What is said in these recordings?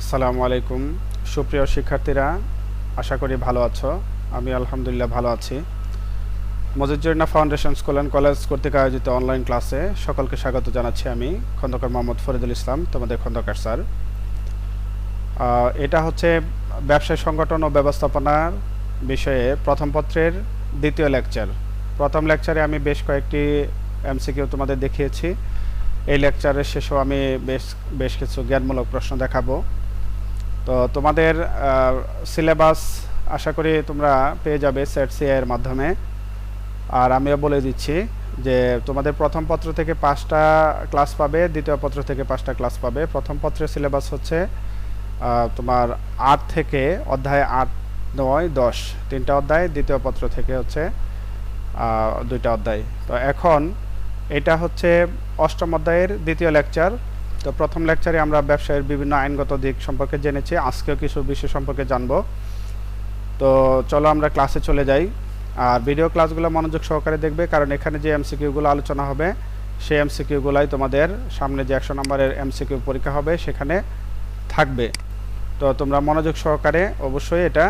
আসসালামু আলাইকুম। সুপ্রিয় শিক্ষার্থীরা, আশা করি ভালো আছো। আমি আলহামদুলিল্লাহ ভালো আছি। মজিদুরিনা ফাউন্ডেশন স্কুল অ্যান্ড কলেজ কর্তৃক আয়োজিত অনলাইন ক্লাসে সকলকে স্বাগত জানাচ্ছি আমি, খন্দকার মোহাম্মদ ফরিদুল ইসলাম, তোমাদের খন্দকার স্যার। এটা হচ্ছে ব্যবসায় সংগঠন ও ব্যবস্থাপনার বিষয়ে প্রথম পত্রের দ্বিতীয় লেকচার। প্রথম লেকচারে আমি বেশ কয়েকটি এমসিকিউ তোমাদের দেখিয়েছি। এই লেকচারের শেষেও আমি বেশ বেশ কিছু জ্ঞানমূলক প্রশ্ন দেখাবো। তো তোমাদের সিলেবাস আশা করি তোমরা পেয়ে যাবে সেট এর মাধ্যমে। আর আমিও বলে দিচ্ছি যে তোমাদের প্রথম পত্র থেকে পাঁচটা ক্লাস পাবে, দ্বিতীয় পত্র থেকে পাঁচটা ক্লাস পাবে। প্রথম পত্রের সিলেবাস হচ্ছে তোমার আট থেকে অধ্যায় আট, নয়, দশ, তিনটা অধ্যায়, দ্বিতীয় পত্র থেকে হচ্ছে দুইটা অধ্যায়। তো এখন এটা হচ্ছে অষ্টম অধ্যায়ের দ্বিতীয় লেকচার তো প্রথম লেকচারে আমরা ব্যবসায়ের বিভিন্ন আইনগত দিক সম্পর্কে জেনেছি। আজকেও কিছু বিষয় সম্পর্কে জানব। তো চলো আমরা ক্লাসে চলে যাই। আর ভিডিও ক্লাসগুলো মনোযোগ সহকারে দেখবে, কারণ এখানে যে এমসিকিউগুলো আলোচনা হবে, সেই এমসিকিউগুলাই তোমাদের সামনে যে একশো নম্বরের এমসিকিউ পরীক্ষা হবে, সেখানে থাকবে। তো তোমরা মনোযোগ সহকারে অবশ্যই এটা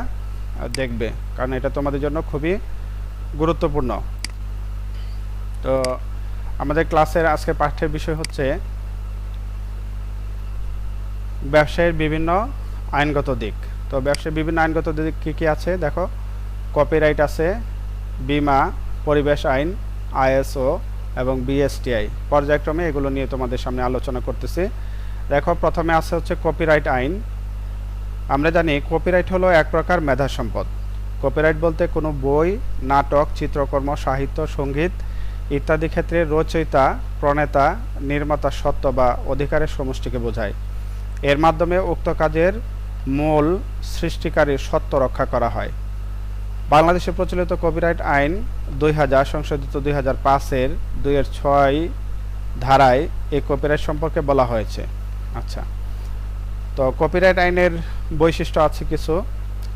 দেখবে, কারণ এটা তোমাদের জন্য খুবই গুরুত্বপূর্ণ। তো আমাদের ক্লাসের আজকে পাঠ্যের বিষয় হচ্ছে ব্যবসায়ের বিভিন্ন আইনগত দিক। তো ব্যবসায় বিভিন্ন আইনগত দিক কী কী আছে? দেখো কপিরাইট আছে, বিমা, পরিবেশ আইন, আইএসও এবং বিএসটিআই। পর্যায়ক্রমে এগুলো নিয়ে তোমাদের সামনে আলোচনা করতেছি। দেখো, প্রথমে আছে হচ্ছে কপিরাইট আইন। আমরা জানি কপিরাইট হলো এক প্রকার মেধা সম্পদ। কপিরাইট বলতে কোনো বই, নাটক, চিত্রকর্ম, সাহিত্য, সংগীত ইত্যাদি ক্ষেত্রে রচয়িতা, প্রণেতা, নির্মাতা সত্ত্ব বা অধিকারের সমষ্টিকে বোঝায়। এর মাধ্যমে উক্ত কাজের মূল সৃষ্টিকারীর সত্ত্ব রক্ষা করা হয়। বাংলাদেশে প্রচলিত কপিরাইট আইন দুই হাজার, সংশোধিত দুই হাজার পাঁচের দুই দুইয়ের ছয় ধারায় এই কপিরাইট সম্পর্কে বলা হয়েছে। আচ্ছা তো কপিরাইট আইনের বৈশিষ্ট্য আছে কিছু।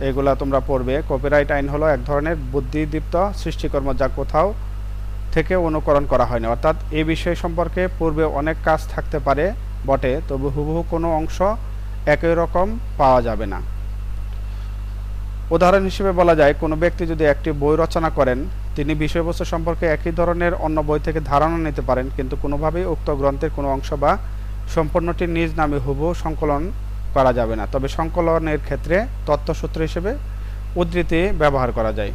এগুলা তোমরা পড়বে। কপিরাইট আইন হলো এক ধরনের বুদ্ধিদীপ্ত সৃষ্টিকর্ম যা কোথাও থেকে অনুকরণ করা হয়নি। অর্থাৎ এই বিষয় সম্পর্কে পূর্বে অনেক কাজ থাকতে পারে। বটে, তবে হুবহু কোনো অংশ একই রকম পাওয়া যাবে না। উদাহরণ হিসেবে বলা যায়, কোনো ব্যক্তি যদি একটি বই রচনা করেন, তিনি বিষয়বস্তু সম্পর্কে একই ধরনের অন্য বই থেকে ধারণা নিতে পারেন, কিন্তু কোনোভাবেই উক্ত গ্রন্থের কোনো অংশ বা সম্পূর্ণটি নিজ নামে হুবহু সংকলন করা যাবে না। তবে সংকলনের ক্ষেত্রে তথ্যসূত্র হিসেবে উদ্ধৃতি ব্যবহার করা যায়।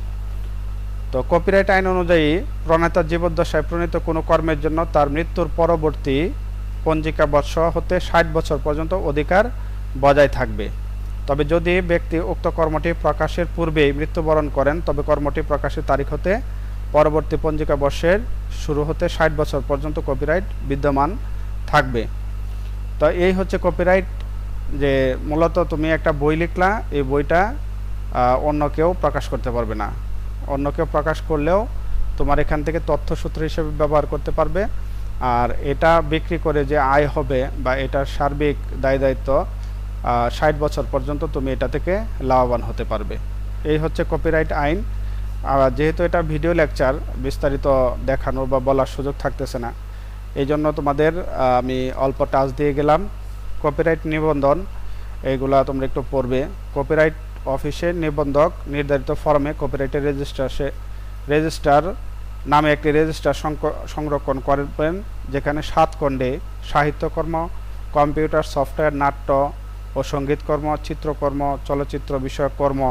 তো কপিরাইট আইন অনুযায়ী প্রণেতার জীবদ্দশায় প্রণীত কোনো কর্মের জন্য তার মৃত্যুর পরবর্তী পঞ্জিকা বর্ষ হতে ষাট বছর পর্যন্ত অধিকার বজায় থাকবে। তবে যদি ব্যক্তি উক্ত কর্মটি প্রকাশের পূর্বেই মৃত্যুবরণ করেন, তবে কর্মটি প্রকাশের তারিখ হতে পরবর্তী পঞ্জিকা বর্ষের শুরু হতে ষাট বছর পর্যন্ত কপিরাইট বিদ্যমান থাকবে। তো এই হচ্ছে কপিরাইট যে মূলত তুমি একটা বই লিখলা, এই বইটা অন্য কেউ প্রকাশ করতে পারবে না। অন্য কেউ প্রকাশ করলেও তোমার এখান থেকে তথ্যসূত্র হিসেবে ব্যবহার করতে পারবে। আর এটা বিক্রি করে যে আয় হবে বা এটার সার্বিক দায় দায়িত্ব ষাট বছর পর্যন্ত তুমি এটা থেকে লাভবান হতে পারবে। এই হচ্ছে কপিরাইট আইন। আর যেহেতু এটা ভিডিও লেকচার বিস্তারিত দেখানোর বা বলার সুযোগ থাকতেছে না এই জন্য তোমাদের আমি অল্প টাচ দিয়ে গেলাম। কপিরাইট নিবন্ধন, এইগুলা তোমরা একটু পড়বে। কপিরাইট অফিসের নিবন্ধক নির্ধারিত ফর্মে কপিরাইটের রেজিস্টার সে রেজিস্টার নামে একটি রেজিস্টার সংরক্ষণ করবেন, যেখানে সাত খণ্ডে সাহিত্যকর্ম, কম্পিউটার সফটওয়্যার, নাট্য ও সঙ্গীতকর্ম, চিত্রকর্ম, চলচ্চিত্র বিষয়ক কর্ম,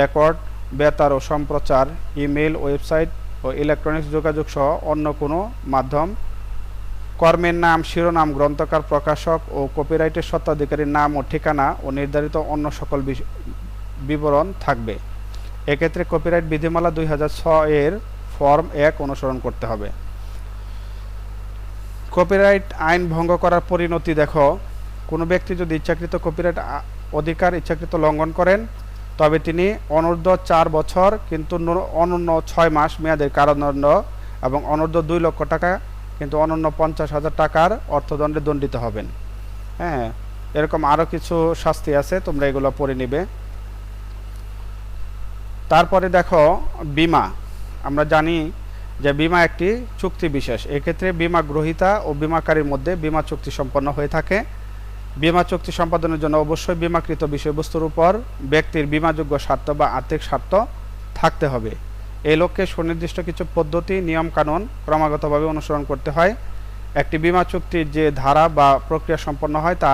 রেকর্ড, বেতার ও সম্প্রচার ইমেল ওয়েবসাইট ও ইলেকট্রনিক্স যোগাযোগ সহ অন্য কোনো মাধ্যম। কর্মের নাম, শিরোনাম, গ্রন্থকার, প্রকাশক ও কপিরাইটের স্বত্বাধিকারীর নাম ও ঠিকানা ও নির্ধারিত অন্য সকল বিবরণ থাকবে। এক্ষেত্রে কপিরাইট বিধিমালা দুই হাজার এর ফর্ম এক অনুসরণ করতে হবে। কপিরাইট আইন ভঙ্গ করার পরিণতি দেখো, কোনো ব্যক্তি যদি ইচ্ছাকৃত কপিরাইট অধিকার, ইচ্ছাকৃত লঙ্ঘন করেন, তবে তিনি অনূর্ধ্ব চার বছর কিন্তু অনন্য ছয় মাস মেয়াদের কারাদণ্ড এবং অনূর্ধ্ব দুই লক্ষ টাকা কিন্তু অনন্য পঞ্চাশ হাজার টাকার অর্থদণ্ডে দণ্ডিত হবেন। হ্যাঁ এরকম আরও কিছু শাস্তি আছে, তোমরা এগুলো পড়ে নিবে। তারপরে দেখো, বিমা। আমরা জানি যে বিমা একটি চুক্তি বিশেষ। এক্ষেত্রে বিমা গ্রহীতা ও বিমাকারীর মধ্যে বিমা চুক্তি সম্পন্ন হয়ে থাকে। বিমা চুক্তি সম্পাদনের জন্য অবশ্যই বিমাকৃত বিষয়বস্তুর উপর ব্যক্তির বিমাযোগ্য স্বার্থ বা আর্থিক স্বার্থ থাকতে হবে। এই লক্ষ্যে সুনির্দিষ্ট কিছু পদ্ধতি, নিয়মকানুন ক্রমাগতভাবে অনুসরণ করতে হয়। একটি বিমা চুক্তির যে ধারা বা প্রক্রিয়া সম্পন্ন হয় তা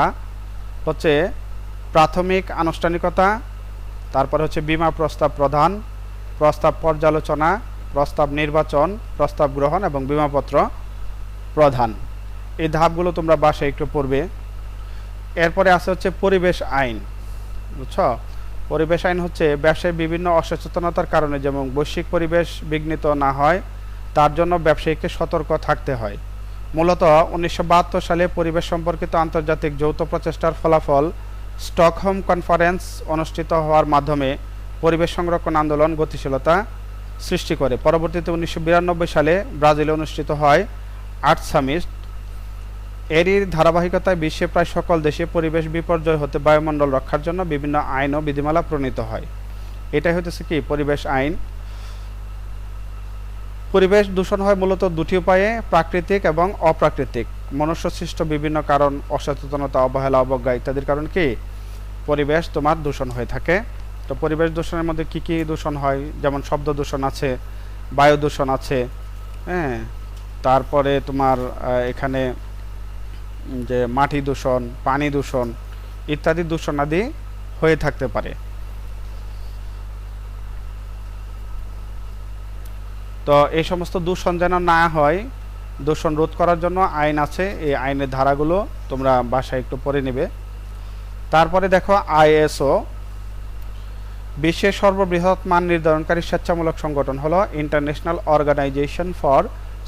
হচ্ছে প্রাথমিক আনুষ্ঠানিকতা, তারপর হচ্ছে বিমা প্রস্তাব প্রদান প্রস্তাব পর্যালোচনা প্রস্তাব নির্বাচন, প্রস্তাব গ্রহণ এবং বীমাপত্র প্রধান। এই ধাপগুলো তোমরা বাসায় একটু পড়বে। এরপরে আছে হচ্ছে পরিবেশ আইন। বুঝছ? পরিবেশ আইন হচ্ছে ব্যবসায় বিভিন্ন অসচেতনতার কারণে যেমন বৈশ্বিক পরিবেশ বিঘ্নিত না হয়, তার জন্য ব্যবসায়ীকে সতর্ক থাকতে হয়। মূলত উনিশশো বাহাত্তর সালে পরিবেশ সম্পর্কিত আন্তর্জাতিক যৌথ প্রচেষ্টার ফলাফল স্টকহোম কনফারেন্স অনুষ্ঠিত হওয়ার মাধ্যমে পরিবেশ সংরক্ষণ আন্দোলন গতিশীলতা সৃষ্টি করে। পরবর্তীতে উনিশশো বিরানব্বই সালে ব্রাজিলে অনুষ্ঠিত হয় আর্ট সামিট এরই ধারাবাহিকতায় বিশ্বে প্রায় সকল দেশে পরিবেশ বিপর্যয় হতে বায়ুমণ্ডল রক্ষার জন্য বিভিন্ন আইন ও বিধিমালা প্রণীত হয়। এটাই হতেছে কি? পরিবেশ আইন। পরিবেশ দূষণ হয় মূলত দুটি উপায়ে, প্রাকৃতিক এবং অপ্রাকৃতিক। মনুষ্যসৃষ্ট বিভিন্ন কারণ, অসচেতনতা, অবহেলা, অবজ্ঞা ইত্যাদির কারণ কি? পরিবেশ তোমার দূষণ হয়ে থাকে। তো পরিবেশ দূষণের মধ্যে কি কি দূষণ হয়? যেমন শব্দ দূষণ আছে, বায়ু দূষণ আছে হ্যাঁ? তারপরে তোমার এখানে যে মাটি দূষণ, পানি দূষণ ইত্যাদি দূষণাদি হয়ে থাকতে পারে। তো এই সমস্ত দূষণ যেন না হয়, দূষণ রোধ করার জন্য আইন আছে। এই আইনের ধারাগুলো তোমরা বাসায় একটু পড়ে নেবে। তারপরে দেখো আইএসও বিশ্বের সর্ববৃহৎ মান নির্ধারণকারী স্বেচ্ছামূলক সংগঠন হলো ইন্টারন্যাশনাল অর্গানাইজেশন ফর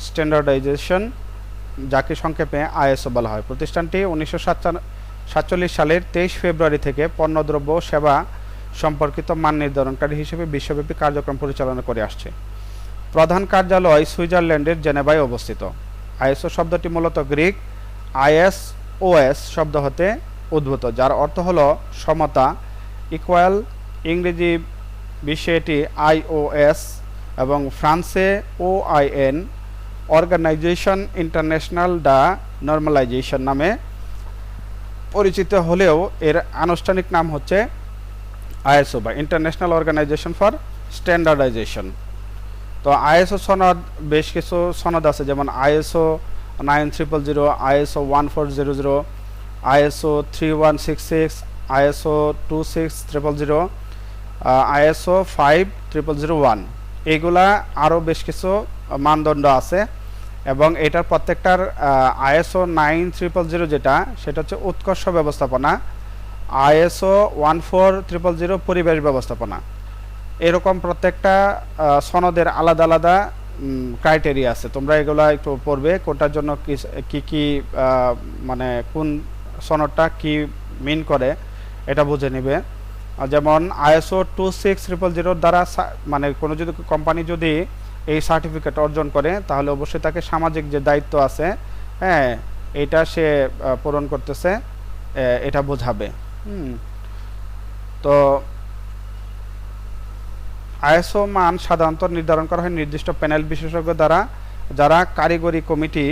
স্ট্যান্ডার্ডাইজেশন যাকে সংক্ষেপে আইএসও বলা হয়। প্রতিষ্ঠানটি উনিশশো সাতচল্লিশ সালের তেইশ ফেব্রুয়ারি থেকে পণ্যদ্রব্য সেবা সম্পর্কিত মান নির্ধারণকারী হিসেবে বিশ্বব্যাপী কার্যক্রম পরিচালনা করে আসছে। প্রধান কার্যালয় সুইজারল্যান্ডের জেনেভায় অবস্থিত। আইএসও শব্দটি মূলত গ্রিক আইএস ওএস শব্দ হতে উদ্ভূত, যার অর্থ হল সমতা ইকুয়াল ইংরেজি বিশ্বে এটি আইওএস এবং ফ্রান্সে OIN organisation international the normalisation নামে পরিচিত হলেও এর আনুষ্ঠানিক নাম হচ্ছে আইএসও বা ইন্টারন্যাশনাল অর্গানাইজেশন ফর স্ট্যান্ডার্ডাইজেশন তো আইএসও সনদ, বেশ কিছু সনদ আছে, যেমন ISO nine triple zero ISO one four zero zero ISO three one six six ISO two six triple zero ISO five triple zero one এইগুলা আরও বেশ কিছু মানদণ্ড আছে এবং এটার প্রত্যেকটার আইএসও নাইন ট্রিপল জিরো যেটা, সেটা হচ্ছে উৎকর্ষ ব্যবস্থাপনা। ISO one four triple zero পরিবেশ ব্যবস্থাপনা। এরকম প্রত্যেকটা সনদের আলাদা আলাদা ক্রাইটেরিয়া আছে। তোমরা এগুলা একটু পড়বে, কোনটার জন্য কি কি মানে কোন সনদটা কি মিন করে, এটা বুঝে নেবে। যেমন আইএসও টু সিক্স ট্রিপল জিরোর দ্বারা মানে কোনো যদি কোম্পানি যদি এই সার্টিফিকেট অর্জন করে, তাহলে অবশ্যই তাকে সামাজিক যে দায়িত্ব আছে হ্যাঁ এটা সে পূরণ করতেছে এটা বোঝাবে। হুম। তো আইএসও মান সাধারণত নির্ধারণ করা হয় নির্দিষ্ট প্যানেল বিশেষজ্ঞ দ্বারা, যারা কারিগরি কমিটি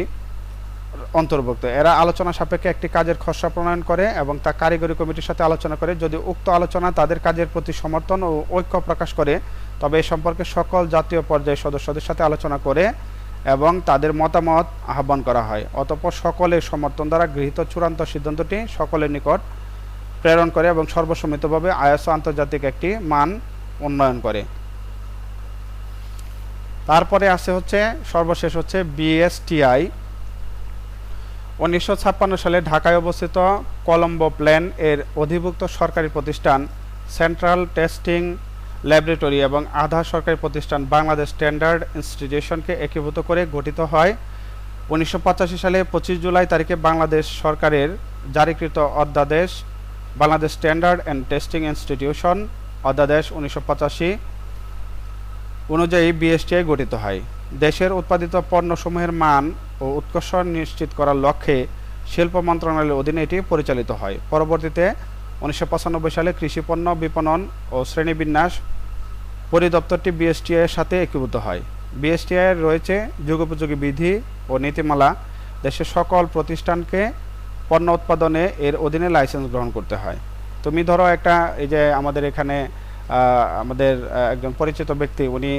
অন্তর্ভুক্ত। এরা আলোচনা সাপেক্ষে একটি কাজের খসড়া প্রণয়ন করে এবং তা কারিগরি কমিটির সাথে আলোচনা করে। যদি উক্ত আলোচনা তাদের কাজের প্রতি সমর্থন ও ঐক্য প্রকাশ করে, তবে এ সম্পর্কে সকল জাতীয় পর্যায়ের সদস্যদের সাথে আলোচনা করে এবং তাদের মতামত আহ্বান করা হয়। অতপর সকলের সমর্থন দ্বারা গৃহীত চূড়ান্ত সিদ্ধান্তটি সকলের নিকট প্রেরণ করে এবং সর্বসম্মিতভাবে আইএসও আন্তর্জাতিক একটি মান উন্নয়ন করে। তারপরে আছে হচ্ছে, সর্বশেষ হচ্ছে বিএসটিআই উনিশশো ছাপ্পান্ন সালে ঢাকায় অবস্থিত কলম্বো প্ল্যান এর অধিভুক্ত সরকারি প্রতিষ্ঠান সেন্ট্রাল টেস্টিং ল্যাবরেটরি এবং আধা সরকারি প্রতিষ্ঠান বাংলাদেশ স্ট্যান্ডার্ড ইনস্টিটিউশনকে একীভূত করে গঠিত হয়। উনিশশো পঁচাশি সালে পঁচিশ জুলাই তারিখে বাংলাদেশ সরকারের জারিকৃত অধ্যাদেশ, Bangladesh standard and testing institution অধ্যাদেশ উনিশশো পঁচাশি অনুযায়ী বিএসটিআই গঠিত হয়। দেশের উৎপাদিত পণ্যসমূহের মান ও উৎকর্ষ নিশ্চিত করার লক্ষ্যে শিল্প মন্ত্রণালয়ের অধীনে এটি পরিচালিত হয়। পরবর্তীতে উনিশশো পঁচানব্বই সালে কৃষি পণ্য বিপণন ও শ্রেণীবিন্যাস পরিদপ্তরটি বিএসটিআই এর সাথে একীভূত হয়। বিএসটিআই এর রয়েছে যুগোপযোগী বিধি ও নীতিমালা। দেশের সকল প্রতিষ্ঠানকে পণ্য উৎপাদনে এর অধীনে লাইসেন্স গ্রহণ করতে হয়। তুমি ধরো একটা এই যে আমাদের এখানে আমাদের একজন পরিচিত ব্যক্তি, উনি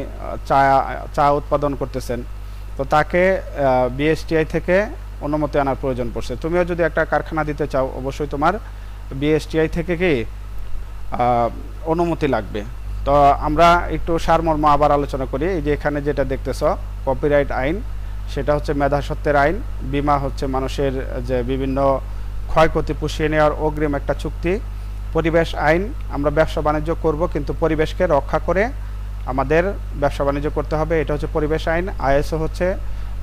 চা চা উৎপাদন করতেছেন। তো তাকে বিএসটিআই থেকে অনুমতি আনার প্রয়োজন পড়ছে। তুমিও যদি একটা কারখানা দিতে চাও, অবশ্যই তোমার বিএসটিআই থেকে কি অনুমতি লাগবে। তো আমরা একটু সারমর্ম আবার আলোচনা করি। এই যে এখানে যেটা দেখতেছ কপিরাইট আইন, সেটা হচ্ছে মেধাসত্বের আইন। বিমা হচ্ছে মানুষের, যে বিভিন্ন ক্ষয়ক্ষতি পুষিয়ে নেওয়ার অগ্রিম একটা চুক্তি। পরিবেশ আইন আমরা ব্যবসা বাণিজ্য করব কিন্তু পরিবেশকে রক্ষা করে আমাদের ব্যবসা বাণিজ্য করতে হবে। এটা হচ্ছে পরিবেশ আইন। আইএসও হচ্ছে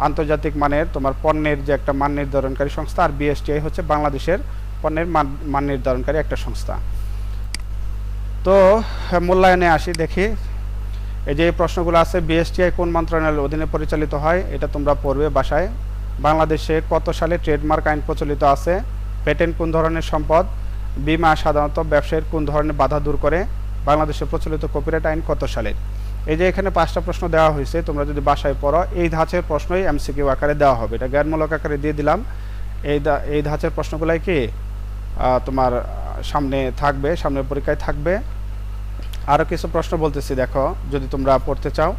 আন্তর্জাতিক মানের তোমার পণ্যের যে একটা মান নির্ধারণকারী সংস্থা আর বিএসটিআই হচ্ছে বাংলাদেশের পণ্যের মান মান নির্ধারণকারী একটা সংস্থা। তো হ্যাঁ, মূল্যায়নে আসি দেখি। এই যে প্রশ্নগুলো আছে বিএসটিআই কোন মন্ত্রণালয়ের অধীনে পরিচালিত হয় এটা তোমরা পড়বে বাসায়। বাংলাদেশে কত সালে ট্রেডমার্ক আইন প্রচলিত আছে? পেটেন্ট কোন ধরনের সম্পদ? বিমা সাধারণত ব্যবসায়ের কোন ধরনের বাধা দূর করে? বাংলাদেশে প্রচলিত কপিরাইট আইন কত সালের? এই যে এখানে পাঁচটা প্রশ্ন দেওয়া হয়েছে, তোমরা যদি বাসায় পড়ো, এই ধাঁচের প্রশ্নই এমসিকিউ আকারে দেওয়া হবে। এটা জ্ঞানমূলক আকারে দিয়ে দিলাম। এই এই ধাঁচের প্রশ্নগুলাই কি? তোমার সামনে থাকবে, সামনের পরীক্ষায় থাকবে। আরও কিছু প্রশ্ন বলতেছি, দেখো, যদি তোমরা পড়তে চাও,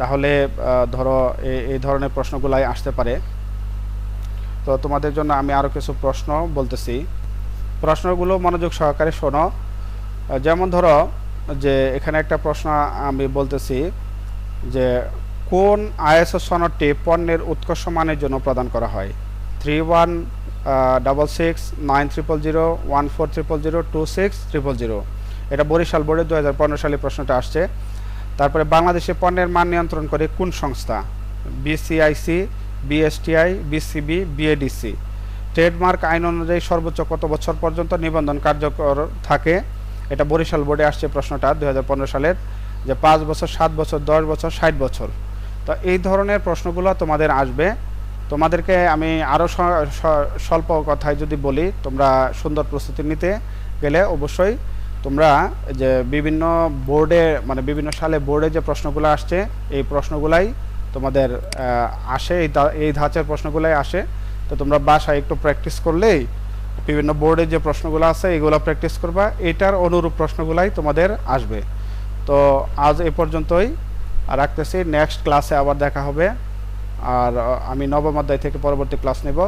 তাহলে ধরো এই ধরনের প্রশ্নগুলাই আসতে পারে। তো তোমাদের জন্য আমি আরও কিছু প্রশ্ন বলতেছি। প্রশ্নগুলো মনোযোগ সহকারে শোনো। যেমন ধরো যে এখানে একটা প্রশ্ন আমি বলতেছি যে কোন আইএসও সনদটি পণ্যের উৎকর্ষ মানের জন্য প্রদান করা হয়? Three one double six nine triple zero one four triple zero two six triple zero এটা বরিশাল বোর্ডে দু হাজার পনেরো সালে প্রশ্নটা আসছে। তারপরে বাংলাদেশে পণ্যের মান নিয়ন্ত্রণ করে কোন সংস্থা? BCIC BSTI BCB BADC trademark আইন অনুযায়ী সর্বোচ্চ কত বছর পর্যন্ত নিবন্ধন কার্যকর থাকে? এটা বরিশাল বোর্ডে আসছে প্রশ্নটা দু হাজার পনেরো সালের, যে পাঁচ বছর, সাত বছর, দশ বছর, ষাট বছর। তো এই ধরনের প্রশ্নগুলো তোমাদের আসবে। তোমাদেরকে আমি আরও স্বল্প কথায় যদি বলি, তোমরা সুন্দর প্রস্তুতি নিতে গেলে অবশ্যই তোমরা যে বিভিন্ন বোর্ডে মানে বিভিন্ন সালে বোর্ডে যে প্রশ্নগুলো আসছে, এই প্রশ্নগুলাই তোমাদের আসে, এই ধাঁচের প্রশ্নগুলাই আসে। তো তোমরা বাসায় একটু প্র্যাকটিস করলেই বিভিন্ন বোর্ডে যে প্রশ্নগুলো আছে, এগুলো প্র্যাকটিস করবা। এটার অনুরূপ প্রশ্নগুলাই তোমাদের আসবে। তো আজ এ পর্যন্তই। রাখতেছি নেক্সট ক্লাসে আবার দেখা হবে। আর আমি নবম অধ্যায় থেকে পরবর্তী ক্লাস নেব।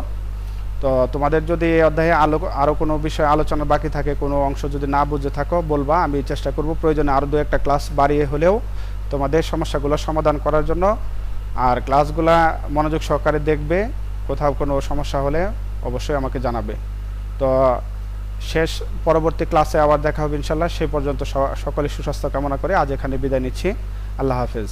তো তোমাদের যদি এই অধ্যায়ে আলো আরও কোনো বিষয়ে আলোচনা বাকি থাকে, কোনো অংশ যদি না বুঝে থাকো, বলবা। আমি চেষ্টা করব প্রয়োজনে আরও দু একটা ক্লাস বাড়িয়ে হলেও তোমাদের সমস্যাগুলো সমাধান করার জন্য। আর ক্লাসগুলা মনোযোগ সহকারে দেখবে। কোথাও কোনো সমস্যা হলে অবশ্যই আমাকে জানাবে। তো শেষ পরবর্তী ক্লাসে আবার দেখা হবে ইনশাল্লাহ সেই পর্যন্ত সকলে সুস্বাস্থ্য কামনা করে আজ এখানে বিদায় নিচ্ছি। আল্লাহ হাফেজ।